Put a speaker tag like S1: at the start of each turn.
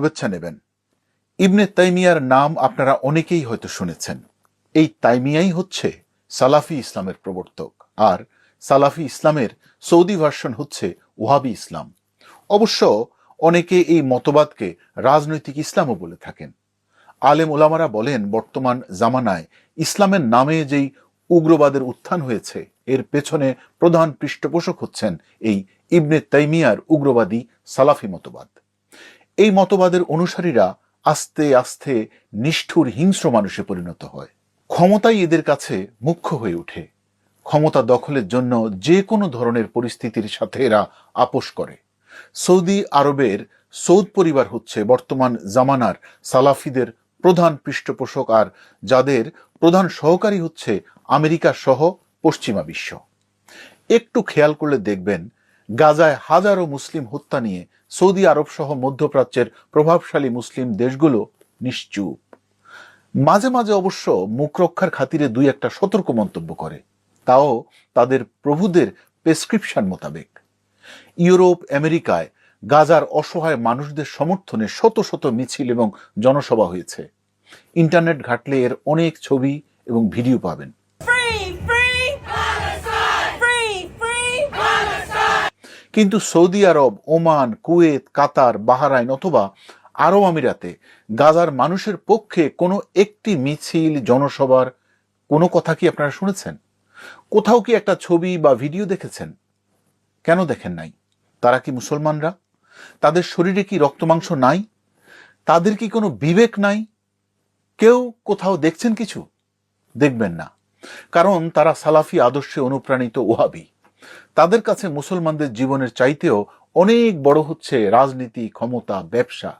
S1: শুভেচ্ছা নেবেন। ইবনে তাইমিয়ার নাম আপনারা অনেকেই হয়তো শুনেছেন। এই তাইমিয়াই হচ্ছে সালাফি ইসলামের প্রবর্তক আর সালাফি ইসলামের সৌদি ভার্সন হচ্ছে ওহাবি ইসলাম। অবশ্য অনেকে এই মতবাদকে রাজনৈতিক ইসলামও বলে থাকেন। আলেম ওলামারা বলেন, বর্তমান জামানায় ইসলামের নামে যেই উগ্রবাদের উত্থান হয়েছে, এর পেছনে প্রধান পৃষ্ঠপোষক হচ্ছেন এই ইবনে তাইমিয়ার উগ্রবাদী সালাফি মতবাদ। এই মতবাদের অনুসারীরা আস্তে আস্তে নিষ্ঠুর হিংস্র মানুষে পরিণত হয়। ক্ষমতাই এদের কাছে মুখ্য হয়ে ওঠে। ক্ষমতা দখলের জন্য যে কোনো ধরনের পরিস্থিতির সাথে এরা আপোষ করে। সৌদি আরবের সৌদ পরিবার হচ্ছে বর্তমান জামানার সালাফিদের প্রধান পৃষ্ঠপোষক আর যাদের প্রধান সহকারী হচ্ছে আমেরিকা সহ পশ্চিমা বিশ্ব। একটু খেয়াল করলে দেখবেন গাজায় হাজারো মুসলিম হত্যা নিয়ে সৌদি আরব সহ মধ্যপ্রাচ্যের প্রভাবশালী মুসলিম দেশগুলো নিশ্চুপ। মাঝে মাঝে অবশ্য মুখ রক্ষার খাতিরে দুই একটা সতর্ক মন্তব্য করে। তাও তাদের প্রভুদের প্রেসক্রিপশন মোতাবেক। ইউরোপ, আমেরিকায় গাজার অসহায় মানুষদের সমর্থনে শত শত মিছিল এবং জনসভা হয়েছে। ইন্টারনেট ঘাটলে এর অনেক ছবি এবং ভিডিও পাবেন। কিন্তু Saudi Arab, Oman, Kuwait, Qatar, Bahrain অথবা আরব আমিরাতে গাজার মানুষের পক্ষে কোনো একটি মিছিল, জনসভার কোনো কথা কি আপনারা শুনেছেন? কোথাও কি একটা ছবি বা ভিডিও দেখেছেন? কেন দেখেন নাই? তারা কি মুসলমানরা? তাদের শরীরে কি রক্তমাংস নাই? তাদের কি কোনো বিবেক নাই? কেউ কোথাও দেখছেন কিছু? দেখবেন না। কারণ তারা সালাফি আদর্শে অনুপ্রাণিত ওহাবি তাদের কাছে মুসলমানদের জীবনের চাইতেও অনেক বড় হচ্ছে রাজনীতি ক্ষমতা ব্যবসা।